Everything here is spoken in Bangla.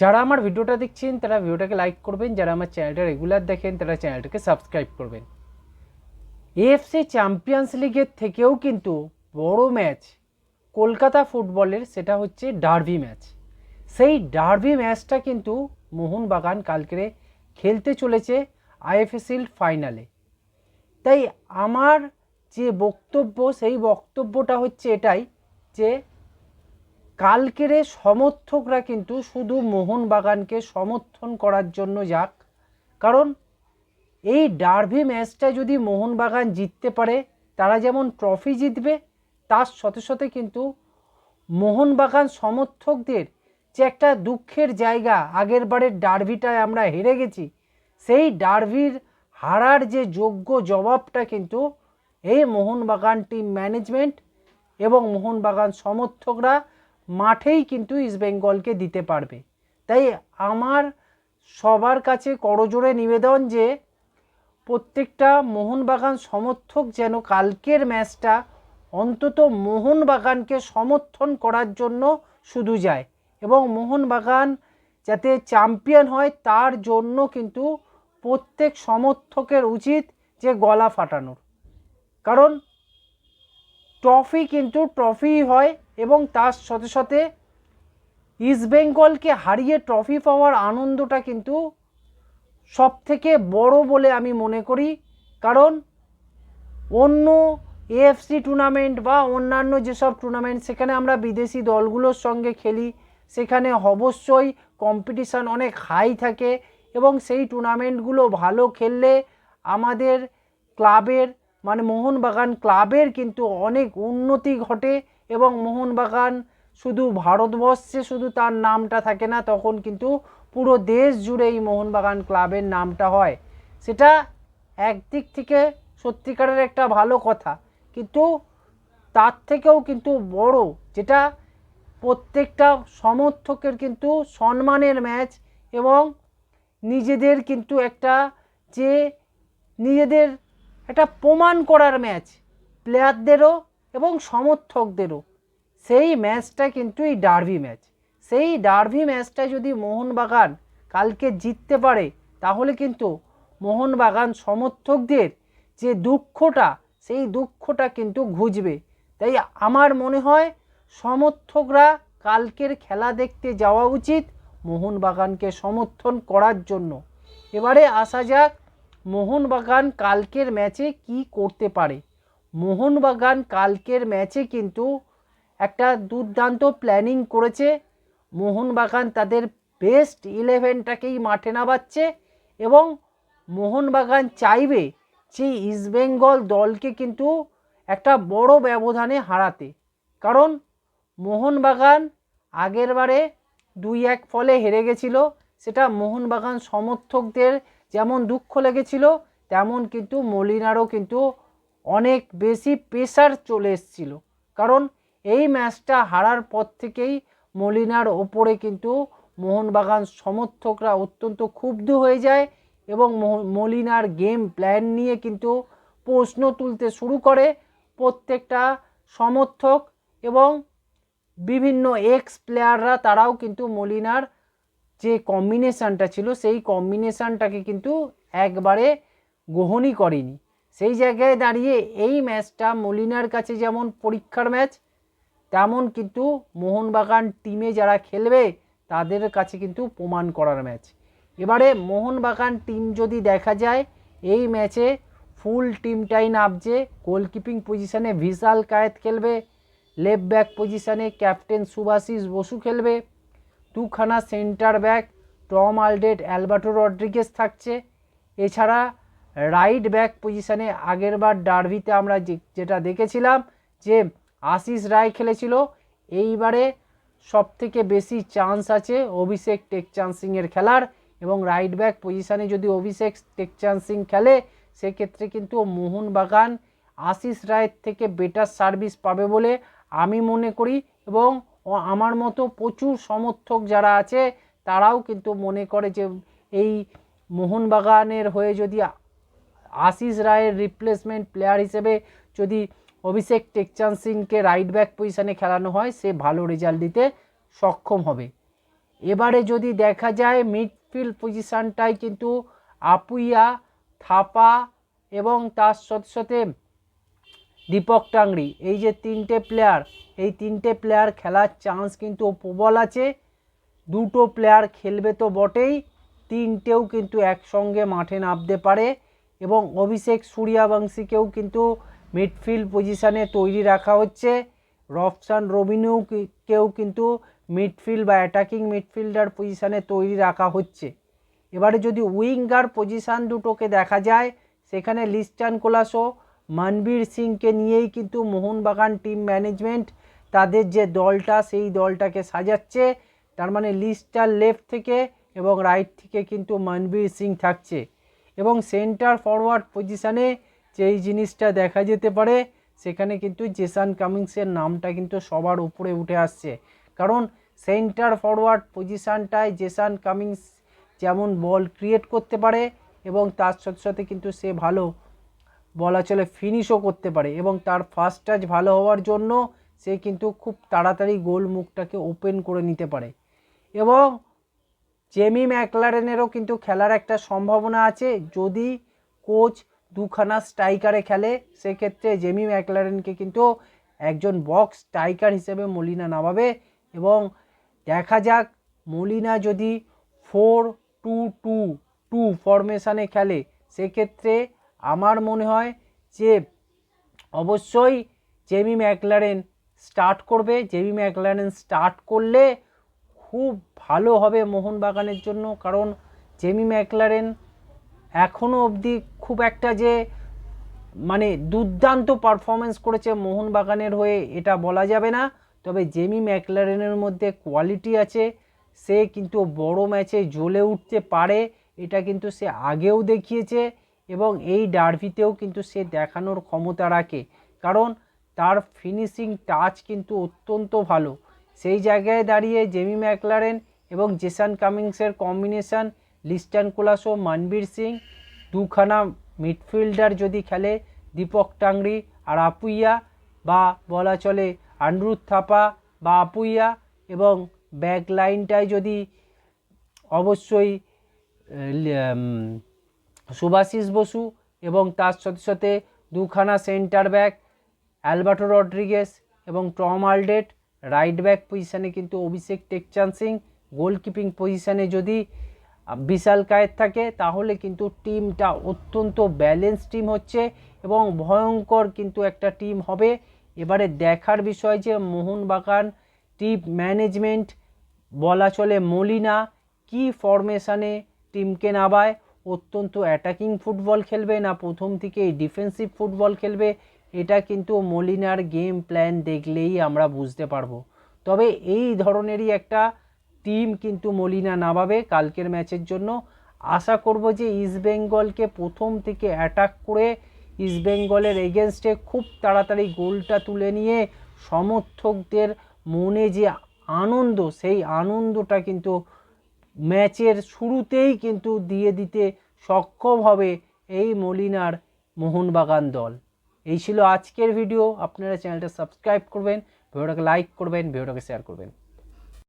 যারা আমার ভিডিওটা দেখছেন, তারা ভিডিওটাকে লাইক করবেন। যারা আমার চ্যানেলটা রেগুলার দেখেন, তারা চ্যানেলটাকে সাবস্ক্রাইব করবেন। এএফসি চ্যাম্পিয়ন্স লিগের থেকেও কিন্তু বড় ম্যাচ কলকাতা ফুটবলের, সেটা হচ্ছে ডার্বি ম্যাচ সেই ডার্বি ম্যাচটা কিন্তু মোহনবাগান কালকে খেলতে চলেছে আইএফএসিল ফাইনালে তাই আমার যে বক্তব্য, সেই বক্তব্যটা হচ্ছে এটাই যে কালকের সমর্থকরা কিন্তু শুধু মোহনবাগানকে সমর্থন করার জন্য যাক। কারণ এই ডার্বি ম্যাচটা যদি মোহনবাগান জিততে পারে, তারা যেমন ট্রফি জিতবে, তার সাথে সাথে কিন্তু মোহনবাগান সমর্থকদের যে একটা দুঃখের জায়গা, আগের বারের ডার্বিটায় আমরা হেরে গেছি, সেই ডার্বির হারার যে যোগ্য জবাবটা কিন্তু এই মোহনবাগান টিম ম্যানেজমেন্ট এবং মোহনবাগান সমর্থকরা মাঠেই কিন্তু ইস্টবেঙ্গলকে দিতে পারবে। তাই আমার সবার কাছে করজোড়ে নিবেদন যে, প্রত্যেকটা মোহনবাগান সমর্থক যেন কালকের ম্যাচটা অন্তত মোহনবাগানকে সমর্থন করার জন্য শুধু যায় এবং মোহনবাগান যাতে চ্যাম্পিয়ন হয় তার জন্য কিন্তু প্রত্যেক সমর্থকের উচিত যে গলা ফাটানোর। কারণ ট্রফি কিন্তু ট্রফি হয় এবং তার সাথে সাথে ইস্টবেঙ্গলকে হারিয়ে ট্রফি পাওয়ার আনন্দটা কিন্তু সব থেকে বড় বলে আমি মনে করি। কারণ অন্য এএফসি টুর্নামেন্ট বা অন্যান্য যেসব টুর্নামেন্ট সেখানে আমরা বিদেশি দলগুলোর সঙ্গে খেলি, সেখানে অবশ্যই কম্পিটিশান অনেক হাই থাকে এবং সেই টুর্নামেন্টগুলো ভালো খেললে আমাদের ক্লাবের মানে মোহনবাগান ক্লাবের কিন্তু অনেক উন্নতি ঘটে এবং মোহনবাগান শুধু ভারতবর্ষে শুধু তার নামটা থাকে না, তখন কিন্তু পুরো দেশ জুড়ে এই মোহনবাগান ক্লাবের নামটা হয়। সেটা একদিক থেকে সত্যিকারের একটা ভালো কথা, কিন্তু তার থেকেও কিন্তু বড় যেটা প্রত্যেকটা সমর্থকের কিন্তু সম্মানের ম্যাচ এবং নিজেদের কিন্তু একটা যে নিজেদের একটা প্রমাণ করার ম্যাচ প্লেয়ারদেরও এবং সমর্থকদেরও। সেই ম্যাচটা কিন্তু এই ডার্বি ম্যাচ সেই ডার্বি ম্যাচটা যদি মোহনবাগান কালকে জিততে পারে, তাহলে কিন্তু মোহনবাগান সমর্থকদের যে দুঃখটা, সেই দুঃখটা কিন্তু ঘুচবে। তাই আমার মনে হয় সমর্থকরা কালকের খেলা দেখতে যাওয়া উচিত মোহনবাগানকে সমর্থন করার জন্য। এবারে আসা যাক মোহনবাগান কালকের ম্যাচে কি করতে পারে? মোহনবাগান কালকের ম্যাচে কিন্তু একটা দুর্দান্ত প্ল্যানিং করেছে। মোহনবাগান তাদের বেস্ট ইলেভেনটাকেই মাঠে নামাচ্ছে এবং মোহনবাগান চাইবে যে ইস্টবেঙ্গল দলকে কিন্তু একটা বড় ব্যবধানে হারাতে। কারণ মোহনবাগান আগের বারে দুই এক ফলে হেরে গেছিল। সেটা মোহনবাগান সমর্থকদের যেমন দুঃখ লেগেছিল, তেমন কিন্তু মলিনারও কিন্তু অনেক বেশি প্রেশার চলে এসেছিল। কারণ এই ম্যাচটা হারার পর থেকেই মলিনার ওপরে কিন্তু মোহনবাগান সমর্থকরা অত্যন্ত ক্ষুব্ধ হয়ে যায় এবং মলিনার গেম প্ল্যান নিয়ে কিন্তু প্রশ্ন তুলতে শুরু করে প্রত্যেকটা সমর্থক এবং বিভিন্ন এক্স প্লেয়াররা তারাও কিন্তু মলিনার যে কম্বিনেশানটা ছিল, সেই কম্বিনেশানটাকে কিন্তু একবারে গ্রহণই করেনি। সেই জায়গায় দাঁড়িয়ে এই ম্যাচটা মলিনার কাছে যেমন পরীক্ষার ম্যাচ, তেমন কিন্তু মোহনবাগান টিমে যারা খেলবে, তাদের কাছে কিন্তু প্রমাণ করার ম্যাচ। এবারে মোহনবাগান টিম যদি দেখা যায়, এই ম্যাচে ফুল টিমটাই নামছে, গোলকিপিং পজিশানে ভিশাল কায়েত খেলবে, লেফট ব্যাক পজিশানে ক্যাপ্টেন সুভাশিস বসু খেলবে। দুখানা centre back Tom Aldred, Alberto Rodriguez থাকছে। এছাড়া রাইট ব্যাক পজিশানে আগেরবার ডার্ভিতে আমরা যেটা দেখেছিলাম যে আশিস রায় খেলেছিল, এইবারে সব থেকে বেশি চান্স আছে অভিষেক টেকচান্সিংয়ের খেলার এবং রাইট ব্যাক পজিশানে যদি অভিষেক টেকচান্সিং খেলে, সেক্ষেত্রে কিন্তু মোহনবাগান আশিস রায়ের থেকে বেটার সার্ভিস পাবে বলে আমি মনে করি এবং আমার মতো প্রচুর সমর্থক যারা আছে, তারাও কিন্তু মনে করে যে এই মোহনবাগানের হয়ে যদি আশিস রায়ের রিপ্লেসমেন্ট প্লেয়ার হিসেবে যদি অভিষেক টেকচান সিংকে রাইট ব্যাক পজিশানে খেলানো হয়, সে ভালো রেজাল্ট দিতে সক্ষম হবে। এবারে যদি দেখা যায় মিডফিল্ড পজিশানটায় কিন্তু আপুইয়া, থাপা এবং তার সাথে সাথে দীপক টাংরি। এই যে তিনটে প্লেয়ার এই তিনটে প্লেয়ার খেলার চান্স কিন্তু প্রবল আছে। দুটো প্লেয়ার খেলবে তো বটেই, তিনটেও কিন্তু একসঙ্গে মাঠে নামতে পারে এবং অভিষেক সূর্যবংশীকেও কিন্তু মিডফিল্ড পজিশানে তৈরি রাখা হচ্ছে। রফসান রবিনেও কেউ কিন্তু মিডফিল্ড বা অ্যাটাকিং মিডফিল্ডার পজিশানে তৈরি রাখা হচ্ছে। এবারে যদি উইঙ্গার পজিশান দুটোকে দেখা যায়, সেখানে লিস্টান কোলাসো মনবীর সিংকে নিয়েই কিন্তু মোহনবাগান টিম ম্যানেজমেন্ট তাদের যে দলটা, সেই দলটাকে সাজাচ্ছে। তার মানে লিস্টার লেফট থেকে এবং রাইট থেকে কিন্তু মনবীর সিং থাকছে। এবং সেন্টার ফরওয়ার্ড পজিশানে যেই জিনিসটা দেখা যেতে পারে, সেখানে কিন্তু জেসান কামিংসের নামটা কিন্তু সবার উপরে উঠে আসছে। কারণ সেন্টার ফরওয়ার্ড পজিশানটায় জেসান কামিংস যেমন বল ক্রিয়েট করতে পারে এবং তার সাথে সাথে কিন্তু সে ভালো বলা চলে ফিনিশও করতে পারে এবং তার ফার্স্ট টাচ ভালো হওয়ার জন্য সে কিন্তু খুব তাড়াতাড়ি গোল মুখটাকে ওপেন করে নিতে পারে। এবং জেমি ম্যাকলারেনেরও কিন্তু খেলার একটা সম্ভাবনা আছে, যদি কোচ দুখানা স্ট্রাইকারে খেলে, সেক্ষেত্রে জেমি ম্যাকলারেনকে কিন্তু একজন বক্স স্ট্রাইকার হিসেবে মলিনা নামাবে এবং দেখা যাক মলিনা যদি ফোর টু টু টু ফরমেশানে খেলে, সেক্ষেত্রে আমার মনে হয় যে অবশ্যই জেমি ম্যাকলারেন স্টার্ট করবে। জেমি ম্যাকলারেন স্টার্ট করলে খুব ভালো হবে মোহনবাগানের জন্য, কারণ জেমি ম্যাকলারেন এখনও অবধি খুব একটা যে মানে দুর্দান্ত পারফরমেন্স করেছে মোহনবাগানের হয়ে এটা বলা যাবে না। তবে জেমি ম্যাকলারেনের মধ্যে কোয়ালিটি আছে, সে কিন্তু বড় ম্যাচে জ্বলে উঠতে পারে, এটা কিন্তু সে আগেও দেখিয়েছে। এবং এই ডার্ভিতেও কিন্তু সে দেখানোর ক্ষমতা রাখে। কারণ তার ফিনিশিং টাচ কিন্তু অত্যন্ত ভালো। সেই জায়গায় দাঁড়িয়ে জেমি ম্যাকলারেন এবং জেসান কামিংসের কম্বিনেশান লিস্টান কোলাসো মানবীর সিং দুখানা মিডফিল্ডার যদি খেলে দীপক টাংরি আর আপুইয়া বা বলা চলে আন্ড্রুথ থাপা বা আপুইয়া এবং ব্যাক লাইনটায় যদি অবশ্যই সুভাশিস বসু এবং তার সাথে সাথে দুখানা সেন্টার ব্যাক অ্যালবার্টো রড্রিগেস এবং টম আলডেট। রাইট ব্যাক পজিশানে কিন্তু অভিষেক টেকচান সিং, গোলকিপিং পজিশানে যদি বিশাল কায়েত থাকে, তাহলে কিন্তু টিমটা অত্যন্ত ব্যালেন্স টিম হচ্ছে এবং ভয়ঙ্কর কিন্তু একটা টিম হবে। এবারে দেখার বিষয় যে মোহনবাগান টিম ম্যানেজমেন্ট, বলা চলে মলিনা, কি ফরমেশানে টিমকে নামায় অত্যন্ত অ্যাটাকিং ফুটবল খেলবে না, প্রথম থেকেই ডিফেন্সিভ ফুটবল খেলবে। এটা কিন্তু মলিনার গেম প্ল্যান দেখলেই আমরা বুঝতে পারব। তবে এই ধরনেরই একটা টিম কিন্তু মলিনা নামাবে কালকের ম্যাচের জন্য। আশা করব যে ইস্টবেঙ্গলকে প্রথম থেকে অ্যাটাক করে ইস্টবেঙ্গলের এগেনস্টে খুব তাড়াতাড়ি গোলটা তুলে নিয়ে সমর্থকদের মনে যে আনন্দ, সেই আনন্দটা কিন্তু ম্যাচের শুরুতেই কিন্তু দিয়ে দিতে সক্ষম হবে এই মলিনার মোহনবাগান দল। এই ছিল আজকের ভিডিও। আপনারা চ্যানেলটা সাবস্ক্রাইব করবেন, ভিডিওটাকে লাইক করবেন, ভিডিওটাকে শেয়ার করবেন।